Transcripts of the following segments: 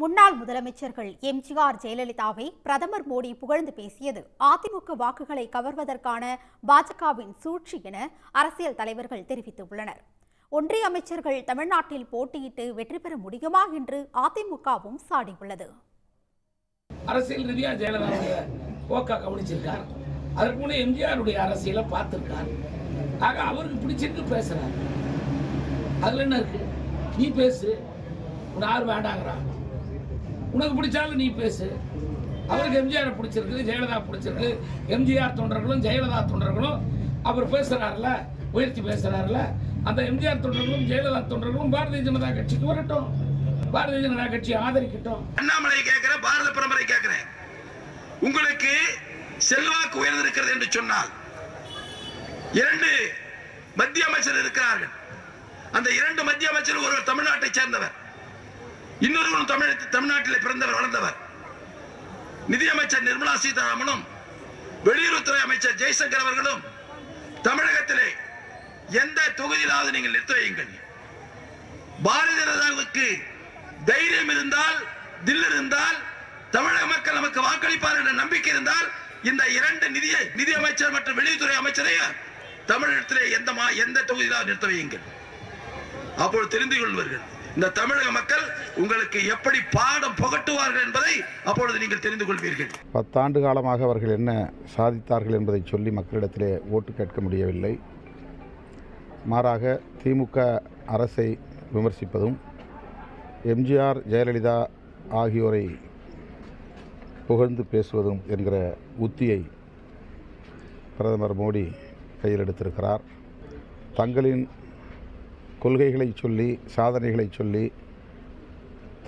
முன்னாள் முதலமைச்சர்கள் எம்ஜிஆர் ஜெயலலிதாவை பிரதமர் மோடி புகழ்ந்து பேசியது அதிமுக வாக்குகளை கவர்வதற்கான பாஜகவின் சூழ்ச்சி என அரசியல் தலைவர்கள் தெரிவித்துள்ளனர். ஒன்றிய அமைச்சர்கள் தமிழ்நாட்டில் போட்டியிட்டு வெற்றி பெற முடியுமா என்று அதிமுகவும் சாடியுள்ளது. அரசியல் ரீதியா ஜெயலலிதாவுடைய போக்கா கவனிச்சிருக்கார். அதற்கு முன்னே எம்ஜிஆருடைய அரசியலை பார்த்துருக்கார். ஆக அவருக்கு பிடிச்சிருக்கு பேசுறார். அதுல என்ன இருக்கு? நீ பேசு. உன் ஆறு வேண்டாங்கிறான் உனக்கு பிடிச்சாலும் நீ பேசு. அவருக்கு எம்ஜிஆரை பிடிச்சிருக்கு ஜெயலலிதா பிடிச்சிருக்கு எம்ஜிஆர் தொண்டர்களும் ஜெயலலிதா தொண்டர்களும் அவர் பேசுகிறாருல உயர்த்தி பேசுகிறாருல அந்த எம்ஜிஆர் தொண்டர்களும் ஜெயலலிதா தொண்டர்களும் பாரதிய ஜனதா கட்சிக்கு வரட்டும். பாரதிய ஜனதா கட்சி ஆதரிக்கட்டும். அண்ணாமலை கேட்கிறேன் பாரத பிரதமரை கேட்கிறேன். உங்களுக்கு செல்வாக்கு உயர்ந்திருக்கிறது என்று சொன்னால் இரண்டு மத்திய அமைச்சர் இருக்கிறார்கள். அந்த இரண்டு மத்திய அமைச்சர் ஒருவர் தமிழ்நாட்டை சேர்ந்தவர். இன்னொருவரும் தமிழ் தமிழ்நாட்டில் பிறந்தவர் வளர்ந்தவர். நிதியமைச்சர் நிர்மலா சீதாராமனும் வெளியுறவுத்துறை அமைச்சர் ஜெய்சங்கர் அவர்களும் தமிழகத்திலே எந்த தொகுதியிலாவது நீங்கள் நிறுத்த வையுங்கள். பாரதிய ஜனதாவுக்கு தைரியம் இருந்தால் தில் இருந்தால் தமிழக மக்கள் நமக்கு வாக்களிப்பார் என்ற நம்பிக்கை இருந்தால் இந்த இரண்டு நிதிய நிதி அமைச்சர் மற்றும் வெளியுறவுத்துறை அமைச்சரையும் தமிழகத்திலே எந்த மா- எந்த தொகுதியிலாவது நிறுத்த வையுங்கள். அப்பொழுது தெரிந்து கொள்வார்கள். இந்த தமிழக மக்கள் உங்களுக்கு எப்படி பாடம் புகட்டுவார்கள் என்பதை அப்பொழுது நீங்கள் தெரிந்து கொள்வீர்கள். பத்தாண்டு காலமாக அவர்கள் என்ன சாதித்தார்கள் என்பதை சொல்லி மக்களிடத்திலே ஓட்டு கேட்க முடியவில்லை. மாறாக திமுக அரசை விமர்சிப்பதும் எம்ஜிஆர் ஜெயலலிதா ஆகியோரை புகழ்ந்து பேசுவதும் என்கிற உத்தியை பிரதமர் மோடி கையில் எடுத்திருக்கிறார். தங்களின் கொள்கைகளை சொல்லி சாதனைகளை சொல்லி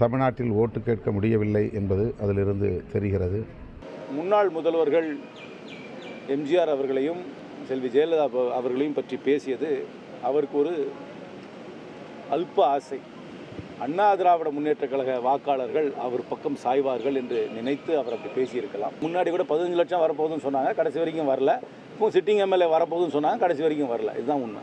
தமிழ்நாட்டில் ஓட்டு கேட்க முடியவில்லை என்பது அதிலிருந்து தெரிகிறது. முன்னாள் முதல்வர்கள் எம்ஜிஆர் அவர்களையும் செல்வி ஜெயலலிதா அவர்களையும் பற்றி பேசியது அவருக்கு ஒரு அல்ப ஆசை. அண்ணா திராவிட முன்னேற்ற கழக வாக்காளர்கள் அவர் பக்கம் சாய்வார்கள் என்று நினைத்து அவர் அப்படி பேசியிருக்கலாம். முன்னாடி கூட பதினஞ்சு லட்சம் வரப்போகுதுன்னு சொன்னாங்க கடைசி வரைக்கும் வரல. இப்போ சிட்டிங் எம்எல்ஏ வரப்போகுதுன்னு சொன்னாங்க கடைசி வரைக்கும் வரல. இதுதான் உண்மை.